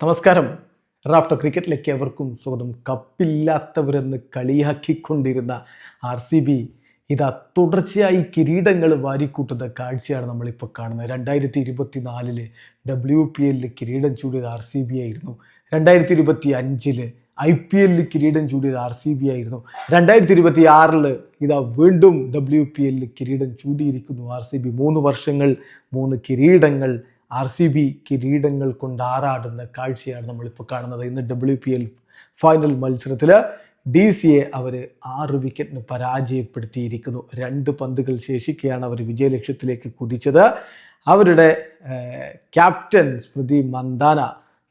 നമസ്കാരം. റാഫ്റ്റർ ക്രിക്കറ്റിലേക്ക് എവർക്കും സ്വാഗതം. കപ്പില്ലാത്തവരെന്ന് കളിയാക്കിക്കൊണ്ടിരുന്ന ആർ സി ബി ഇതാ തുടർച്ചയായി കിരീടങ്ങൾ വാരിക്കൂട്ടുന്ന കാഴ്ചയാണ് നമ്മളിപ്പോൾ കാണുന്നത്. രണ്ടായിരത്തി ഇരുപത്തി നാലിൽ ഡബ്ല്യു പി എല്ലിൽ കിരീടം ചൂടിയത് ആർ സി ബി ആയിരുന്നു. രണ്ടായിരത്തി ഇരുപത്തി അഞ്ചിൽ ഐ പി എല്ലിൽ കിരീടം ചൂടിയത് ആർ സി ബി ആയിരുന്നു. രണ്ടായിരത്തി ഇരുപത്തി ആറിൽ ഇതാ വീണ്ടും ഡബ്ല്യു പി എല്ലിൽ കിരീടം ചൂടിയിരിക്കുന്നു ആർ സി ബി മൂന്ന് വർഷങ്ങൾ മൂന്ന് കിരീടങ്ങൾ ആർ സി ബി കിരീടങ്ങൾ കൊണ്ട് ആറാടുന്ന കാഴ്ചയാണ് നമ്മളിപ്പോൾ കാണുന്നത്. ഇന്ന് ഡബ്ല്യു പി എൽ ഫൈനൽ മത്സരത്തിൽ ഡി സിയെ അവർ ആറ് വിക്കറ്റിന് പരാജയപ്പെടുത്തിയിരിക്കുന്നു. രണ്ട് പന്തുകൾ ശേഷിക്കെയാണ് അവർ വിജയലക്ഷ്യത്തിലേക്ക് കുതിച്ചത്. അവരുടെ ക്യാപ്റ്റൻ സ്മൃതി മന്ദാന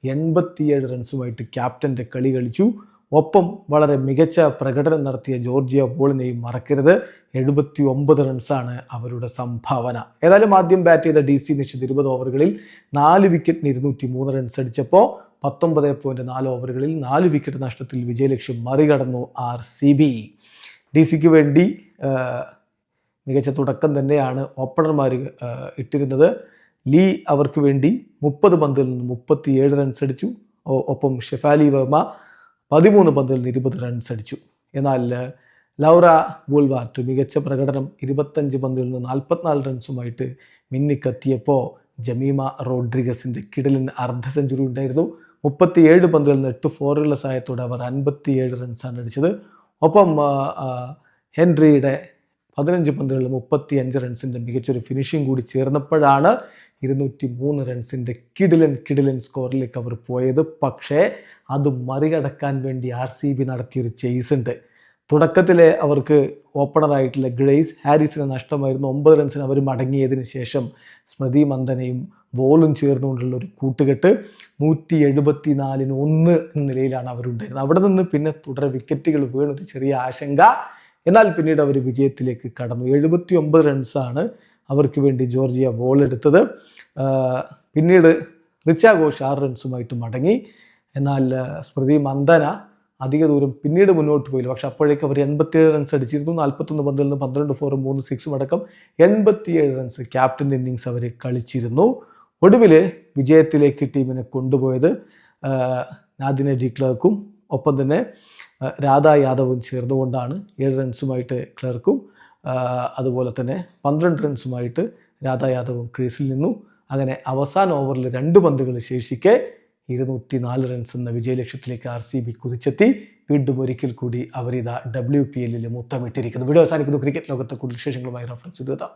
എൺപത്തിയേഴ് റൺസുമായിട്ട് ക്യാപ്റ്റന്റെ കളി കളിച്ചു. ഒപ്പം വളരെ മികച്ച പ്രകടനം നടത്തിയ ജോർജിയ ബോളിനെയും മറക്കരുത്. എഴുപത്തി ഒമ്പത് റൺസാണ് അവരുടെ സംഭാവന. ഏതായാലും ആദ്യം ബാറ്റ് ചെയ്ത ഡി സി നിശ്ചിത ഇരുപത് ഓവറുകളിൽ നാല് വിക്കറ്റിന് ഇരുന്നൂറ്റി മൂന്ന് റൺസ് അടിച്ചപ്പോൾ പത്തൊമ്പത് പോയിന്റ് നാല് ഓവറുകളിൽ നാല് വിക്കറ്റ് നഷ്ടത്തിൽ വിജയലക്ഷ്യം മറികടന്നു ആർ സി ബി ഡി സിക്ക് വേണ്ടി മികച്ച തുടക്കം തന്നെയാണ് ഓപ്പണർമാർ ഇട്ടിരുന്നത്. ലീ അവർക്ക് വേണ്ടി മുപ്പത് പന്തിൽ നിന്ന് മുപ്പത്തിയേഴ് റൺസ് അടിച്ചു. ഒപ്പം ഷെഫാലി വർമ്മ പതിമൂന്ന് പന്തിൽ നിന്ന് ഇരുപത് റൺസ് അടിച്ചു. എന്നാൽ ലൗറ ഗോൾവാർട്ട് മികച്ച പ്രകടനം ഇരുപത്തഞ്ച് പന്തിൽ നിന്ന് നാൽപ്പത്തിനാല് റൺസുമായിട്ട് മിന്നിക്കത്തിയപ്പോൾ ജമീമ റോഡ്രിഗസിന്റെ കിടലിന് അർദ്ധ സെഞ്ചുറി ഉണ്ടായിരുന്നു. മുപ്പത്തിയേഴ് പന്തിൽ നിന്ന് എട്ട് ഫോറുള്ള സഹായത്തോടെ അവർ അൻപത്തിയേഴ് റൺസാണ് അടിച്ചത്. ഒപ്പം ഹെൻറിയുടെ പതിനഞ്ച് പന്തുകളിൽ മുപ്പത്തി അഞ്ച് റൺസിന്റെ മികച്ചൊരു ഫിനിഷിംഗ് കൂടി ചേർന്നപ്പോഴാണ് ഇരുന്നൂറ്റി മൂന്ന് റൺസിന്റെ കിഡിലൻ കിടിലൻ സ്കോറിലേക്ക് അവർ പോയത്. പക്ഷേ അത് മറികടക്കാൻ വേണ്ടി ആർ സി ബി നടത്തിയൊരു ചേസ് ഉണ്ട്. തുടക്കത്തിലെ അവർക്ക് ഓപ്പണറായിട്ടുള്ള ഗ്രേസ് ഹാരിസിന് നഷ്ടമായിരുന്നു. ഒമ്പത് റൺസിന് അവർ മടങ്ങിയതിന് ശേഷം സ്മൃതി മന്ദനയും ബോളും ചേർന്നുകൊണ്ടുള്ള ഒരു കൂട്ടുകെട്ട് നൂറ്റി എഴുപത്തി നാലിന് ഒന്ന് എന്ന നിലയിലാണ് അവരുണ്ടായിരുന്നത്. അവിടെ നിന്ന് പിന്നെ തുടരെ വിക്കറ്റുകൾ വീണൊരു ചെറിയ ആശങ്ക. എന്നാൽ പിന്നീട് അവർ വിജയത്തിലേക്ക് കടന്നു. എഴുപത്തി ഒമ്പത് റൺസാണ് അവർക്ക് വേണ്ടി ജോർജിയ ബോൾ എടുത്തത്. പിന്നീട് റിച്ച ഘോഷ് ആറ് റൺസുമായിട്ട് മടങ്ങി. എന്നാൽ സ്മൃതി മന്ദന അധിക ദൂരം പിന്നീട് മുന്നോട്ട് പോയില്ല. പക്ഷെ അപ്പോഴേക്ക് അവർ എൺപത്തിയേഴ് റൺസ് അടിച്ചിരുന്നു. നാൽപ്പത്തൊന്ന് പന്തിൽ നിന്ന് പന്ത്രണ്ട് ഫോറും മൂന്ന് സിക്സും അടക്കം എൺപത്തിയേഴ് റൺസ് ക്യാപ്റ്റൻ ഇന്നിങ്സ് അവർ കളിച്ചിരുന്നു. ഒടുവിൽ വിജയത്തിലേക്ക് ടീമിനെ കൊണ്ടുപോയത് നാദിനെ ഡി ക്ലർക്കും ഒപ്പം തന്നെ രാധാ യാദവും ചേർന്നുകൊണ്ടാണ് ഏഴ് റൺസുമായിട്ട് ക്ലർക്കും അതുപോലെ തന്നെ പന്ത്രണ്ട് റൺസുമായിട്ട് രാധാ യാദവും ക്രീസിൽ നിന്നു. അങ്ങനെ അവസാന ഓവറിൽ രണ്ട് പന്തുകൾ ശേഷിക്കെ ഇരുന്നൂറ്റി നാല് റൺസ് എന്ന വിജയലക്ഷ്യത്തിലേക്ക് ആർ സി ബി കുതിച്ചെത്തി. വീണ്ടും ഒരിക്കൽ കൂടി അവരിതാ ഡബ്ല്യു പി എല്ലിൽ മുത്തമിട്ടിരിക്കുന്നു. വീഡിയോ അവസാനിക്കുന്നു. ക്രിക്കറ്റ് ലോകത്തെ കൂടുതൽ വിശേഷങ്ങളുമായി റഫറൻസ് എഴുതാം